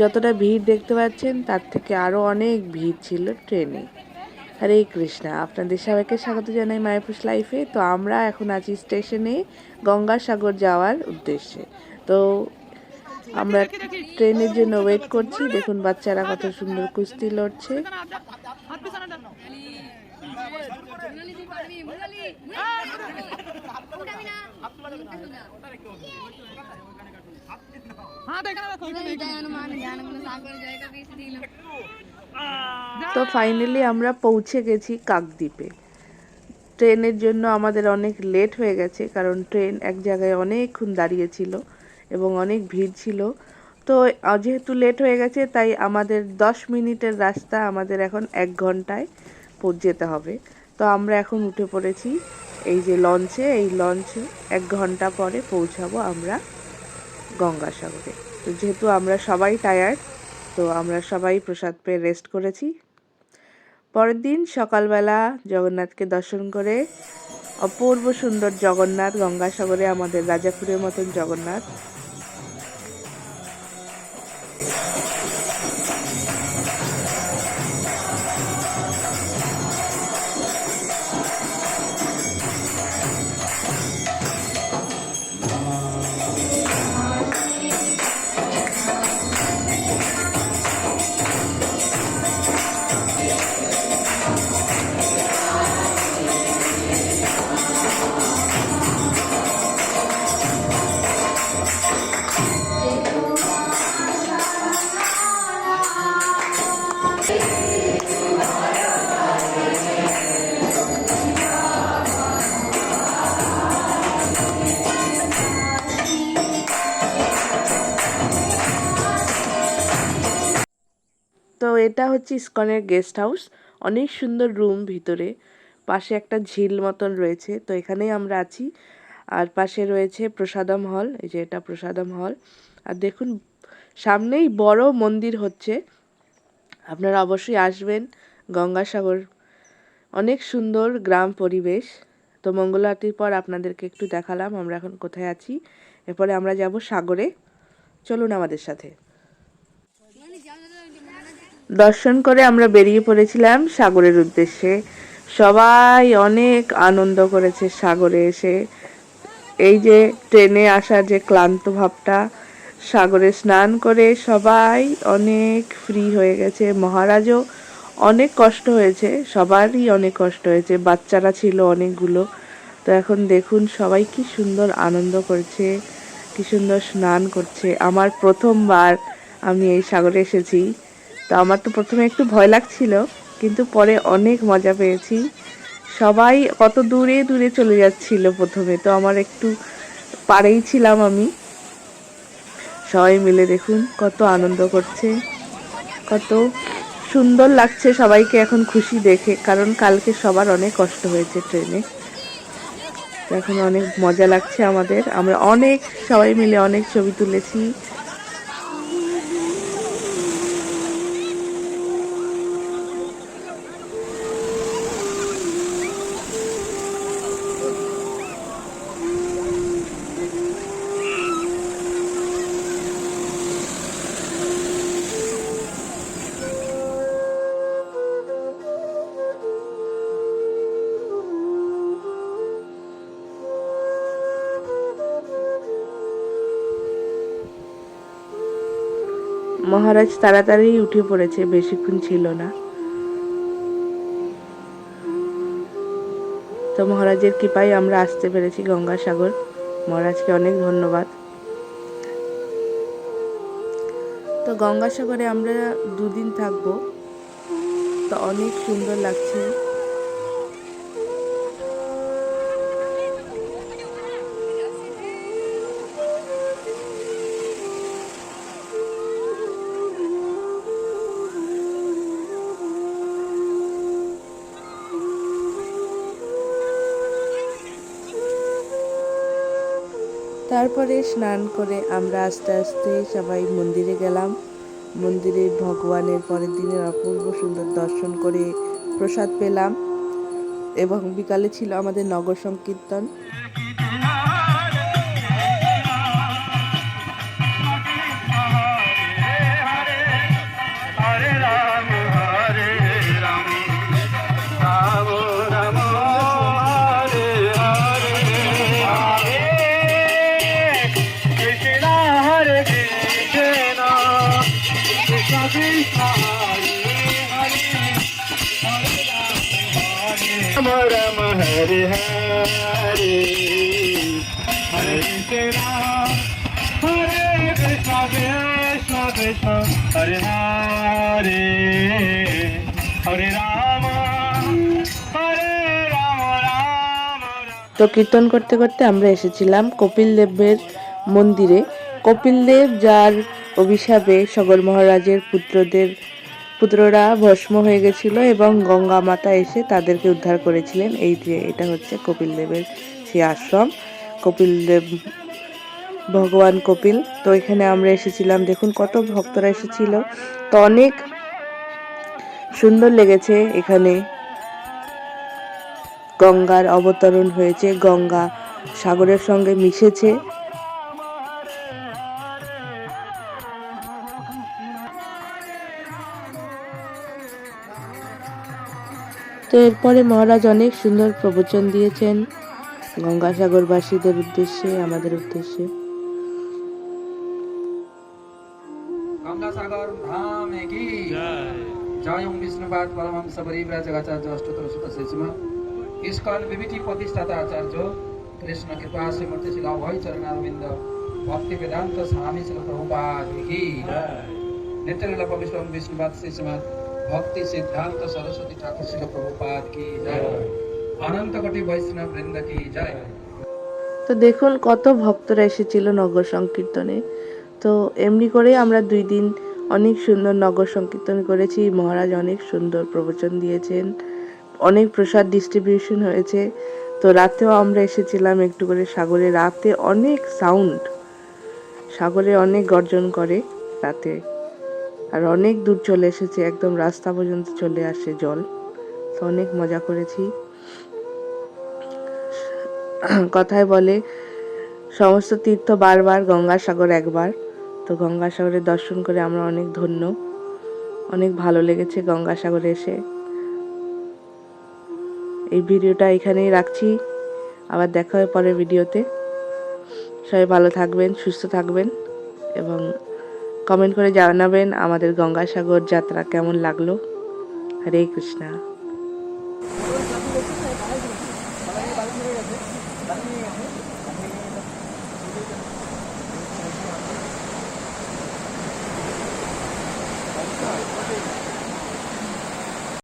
যতটা ভিড় দেখতে পাচ্ছেন, তার থেকে আরও অনেক ভিড় ছিল ট্রেনে। হরে কৃষ্ণা, আপনাদের সবাইকে স্বাগত জানাই মায়াপুষ লাইফে। তো আমরা এখন আছি স্টেশনে গঙ্গাসাগর যাওয়ার উদ্দেশ্যে। তো আমরা ট্রেনের জন্য ওয়েট করছি। দেখুন বাচ্চারা কত সুন্দর কুস্তি লড়ছে। তো ফাইনালি আমরা পৌঁছে গেছি কাকদ্বীপে। ট্রেনের জন্য আমাদের অনেক লেট হয়ে গেছে কারণ ট্রেন এক জায়গায় অনেকক্ষণ দাঁড়িয়েছিল এবং অনেক ভিড় ছিল। তো যেহেতু লেট হয়ে গেছে তাই আমাদের দশ মিনিটের রাস্তা আমাদের এখন এক ঘন্টায় পৌঁছ যেতে হবে। তো আমরা এখন উঠে পড়েছি এই যে লঞ্চে এই লঞ্চে এক ঘণ্টা পরে পৌঁছাবো আমরা। গঙ্গাসাগরে। তো যেহেতু আমরা সবাই টায়ার্ড তো আমরা সবাই প্রসাদ পেয়ে রেস্ট করেছি। পরের দিন সকালবেলা জগন্নাথকে দর্শন করে অপূর্ব সুন্দর জগন্নাথ গঙ্গাসাগরে আমাদের রাজাপুরের মতন জগন্নাথ তো এটা হচ্ছে ইসকনের গেস্ট হাউস। অনেক সুন্দর রুম ভিতরে। পাশে একটা ঝিল মতন রয়েছে। তো এখানেই আমরা আছি। আর পাশে রয়েছে প্রসাদম হল। এই যে এটা প্রসাদম হল। আর দেখুন, সামনেই বড় মন্দির হচ্ছে। আপনারা অবশ্যই আসবেন গঙ্গাসাগর। অনেক সুন্দর গ্রাম পরিবেশ। তো মঙ্গল আরতির পর আপনাদেরকে একটু দেখালাম আমরা এখন কোথায় আছি। এরপরে আমরা যাব সাগরে। চলুন আমাদের সাথে। দর্শন করে আমরা বেরিয়ে পড়েছিলাম সাগরের উদ্দেশ্যে। সবাই অনেক আনন্দ করেছে সাগরে এসে। এই যে ট্রেনে আসার যে ক্লান্ত ভাবটা, সাগরে স্নান করে সবাই অনেক ফ্রি হয়ে গেছে। মহারাজও অনেক কষ্ট হয়েছে, সবারই অনেক কষ্ট হয়েছে, বাচ্চারা ছিল অনেকগুলো। তো এখন দেখুন সবাই কি সুন্দর আনন্দ করছে, কি সুন্দর স্নান করছে। আমার প্রথমবার আমি এই সাগরে এসেছি। তো আমার তো প্রথমে একটু ভয় লাগছিল, কিন্তু পরে অনেক মজা পেয়েছি। সবাই কত দূরে দূরে চলে যাচ্ছিল প্রথমে, তো আমার একটু পারেই ছিলাম আমি। সবাই মিলে দেখুন, কত আনন্দ করছে, কত সুন্দর লাগছে সবাইকে এখন খুশি দেখে, কারণ কালকে সবার অনেক কষ্ট হয়েছে ট্রেনে। এখন অনেক মজা লাগছে আমাদের। আমরা অনেক, সবাই মিলে অনেক ছবি তুলেছি। মহারাজ তাড়াতাড়ি উঠে পড়েছে, বেশিক্ষণ ছিল না। তো মহারাজের কৃপায় আমরা আসতে পেরেছি গঙ্গাসাগর। মহারাজকে অনেক ধন্যবাদ। তো গঙ্গাসাগরে আমরা দুদিন থাকব। তো অনেক সুন্দর লাগছে। তারপরে স্নান করে আমরা আস্তে আস্তে সবাই মন্দিরে গেলাম। মন্দিরে ভগবানের পরের দিনের অপূর্ব সুন্দর দর্শন করে প্রসাদ পেলাম এবং বিকালে ছিল আমাদের নগর সংকীর্তন। Rama তো কীর্তন করতে করতে আমরা এসেছিলাম কপিল দেবের মন্দিরে কপিল দেব যার অভিশাপে সগর মহারাজের পুত্রদের পুত্ররা ভস্ম হয়ে গেছিল এবং গঙ্গা মাতা এসে তাদেরকে উদ্ধার করেছিলেন। এই যে, এটা হচ্ছে কপিল দেবের সেই আশ্রম। কপিল দেব ভগবান কপিল। তো এখানে আমরা এসেছিলাম। দেখুন, কত ভক্তরা এসেছিল। তো অনেক সুন্দর লেগেছে এখানে। গঙ্গার অবতরণ হয়েছে। গঙ্গা সাগরের সঙ্গে মিশেছে। তো এরপরে মহারাজ অনেক সুন্দর প্রবচন দিয়েছেন গঙ্গাসাগরবাসীদের উদ্দেশ্যে আমাদের উদ্দেশ্যে। গঙ্গাসাগর ধাম কি ইস্কন বিবিটি প্রতিষ্ঠাতা আচার্য কৃষ্ণ ভক্তি ভক্তি সিদ্ধান্ত সরস্বতী ঠাকুর শিল প্রভুপাদ কি জয় অনন্ত কোটি বৈষ্ণব বৃন্দ কি জয় তো দেখুন, কত ভক্তরা এসেছিল নগর সংকীর্তনে। তো এমনি করে আমরা দুই দিন অনেক সুন্দর নগর সংকীর্তন করেছি। মহারাজ অনেক সুন্দর প্রবচন দিয়েছেন, অনেক প্রসাদ ডিস্ট্রিবিউশন হয়েছে। তো রাতেও আমরা এসেছিলাম একটু করে সাগরে। রাতে অনেক সাউন্ড সাগরে অনেক গর্জন করে রাতে। আর অনেক দূর চলে এসেছে, একদম রাস্তা পর্যন্ত চলে আসে জল। তো অনেক মজা করেছি। কথায় বলে, সমস্ত তীর্থ বারবার, গঙ্গাসাগর একবার। তো গঙ্গাসাগরের দর্শন করে আমরা অনেক ধন্য। অনেক ভালো লেগেছে গঙ্গাসাগরে এসে। এই ভিডিওটা এখানেই রাখছি। আবার দেখা হয় পরের ভিডিওতে। সবাই ভালো থাকবেন, সুস্থ থাকবেন এবং কমেন্ট করে জানাবেন আমাদের গঙ্গাসাগর যাত্রা কেমন লাগল হরে কৃষ্ণা